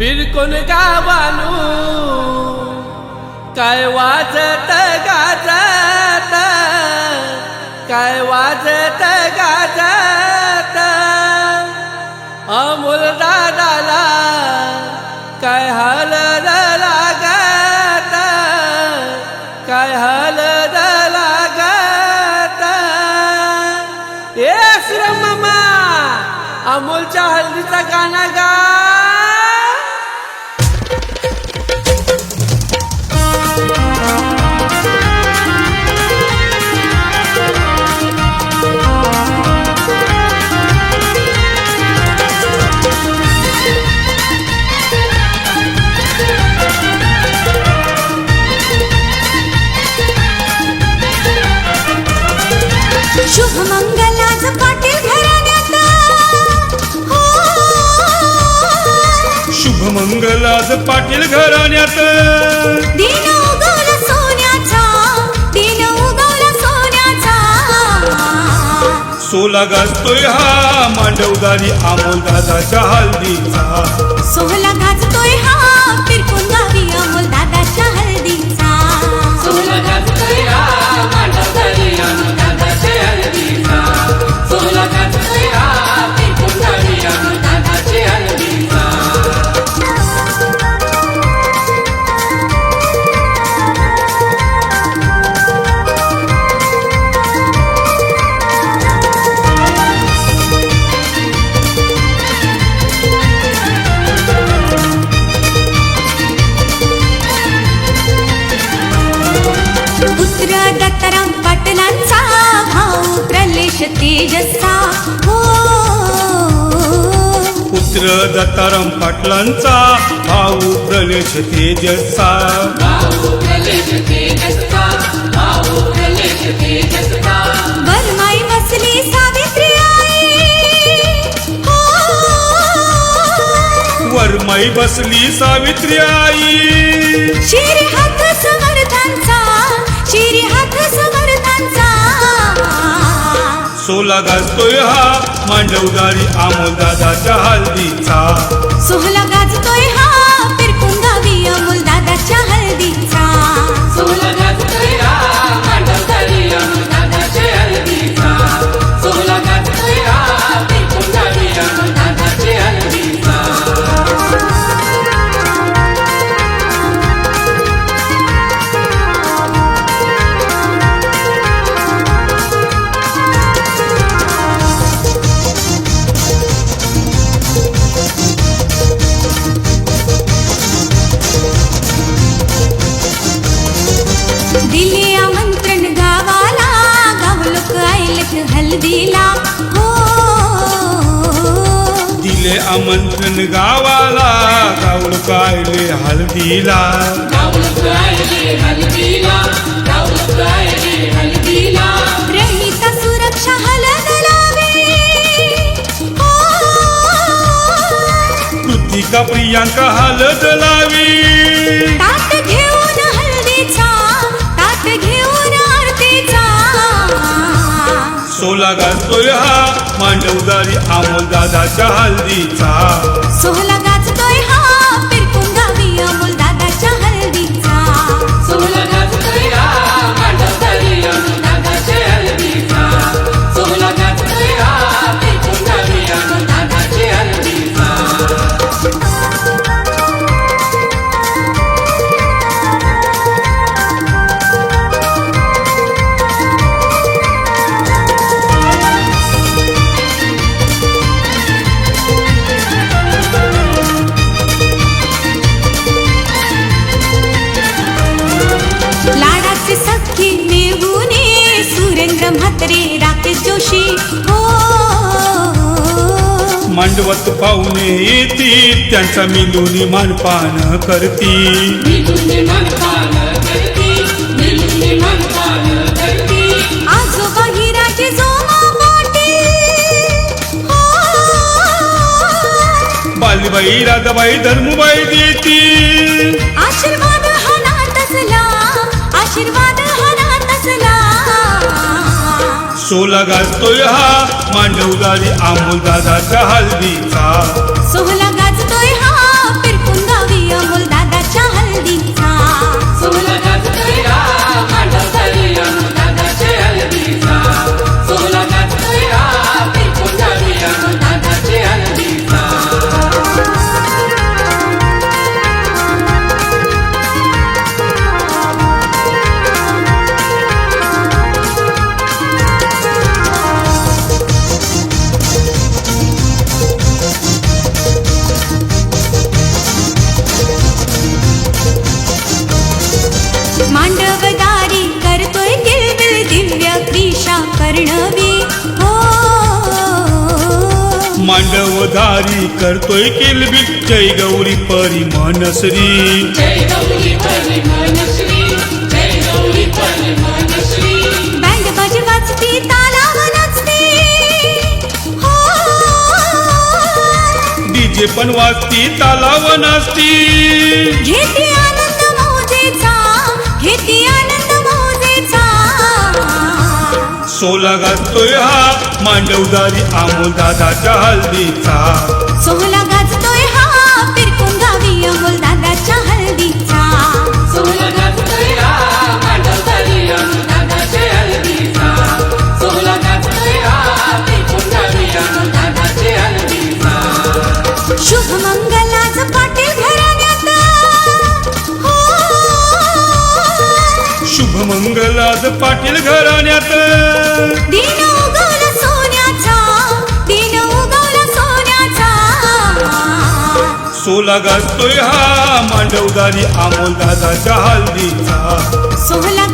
फिरकून गावानू. काय वाजत गाजत काय वाजत गाजत. अमोल दादाला काय हलद लागत काय हलद लागत. ए श्रम मामा अमोलच्या हल्दीचा गाणं गा मंगलाज पाटील घराण्यात. दिन उगवला सोन्याचा दिन उगवला सोन्याचा. सोला गाजतोय हा मांडवदारी अमोल दादाच्या हल्दीचा सोहला गाजतोय हा प्रलेश तेजसा. हो. पुत्र दत्ताराम पाटलांचा भाऊ प्रलेश तेजसा. वरमाई बसली सावित्री आई. हो. वरमाई बसली सावित्री आई. सोला गाजतोय हा मांडवदारी अमोल दादाच्या हल्दीचा सोहला दिले आमंत्रण गावाला गावल कायले हल्दीला प्रणिता सुरक्षा हलद लावे. हो कृतिका प्रियांका हलद लावी. सोला गाजतोय हा. मांडवदारी आमोल दादाच्या हल्दीचा सोहला म्हात्रे राकेश जोशी. हो. मांडवत पाहुणे येतील त्यांचा मिलूनी मानपान करती आजोबा हिराचे जोमा पाटील हो. बालीबाई राधाबाई धर्मबाई देतील. आशीर्वाद सोहळा गाजतोय हा मांडवदारी अमोल दादाच्या हल्दीचा सोहळा हाती करतोय किलबिल जय गौरी परी मनश्री जय गौरी परी मनश्री जय गौरी परी मनश्री बँड बाजी वाजती तालावर नाचते हो! डीजे पण वाजती तालाव नाचती घेती आनंद. सोला गाजतोय हा मांडवदारी अमोल दादाच्या हल्दीचा सोहला गाजतोय हा पिरकून गावी अमोल दादाच्या गाजतोय हा मांडवदारी हलदीचा गाजतोय हा शुभ पाटील घराण्यात. हो! शुभ मंगलाज पाटील घराण्यात सोला गाजतोय हा मांडवदारी आमोल दादाच्या हल्दीचा सोहला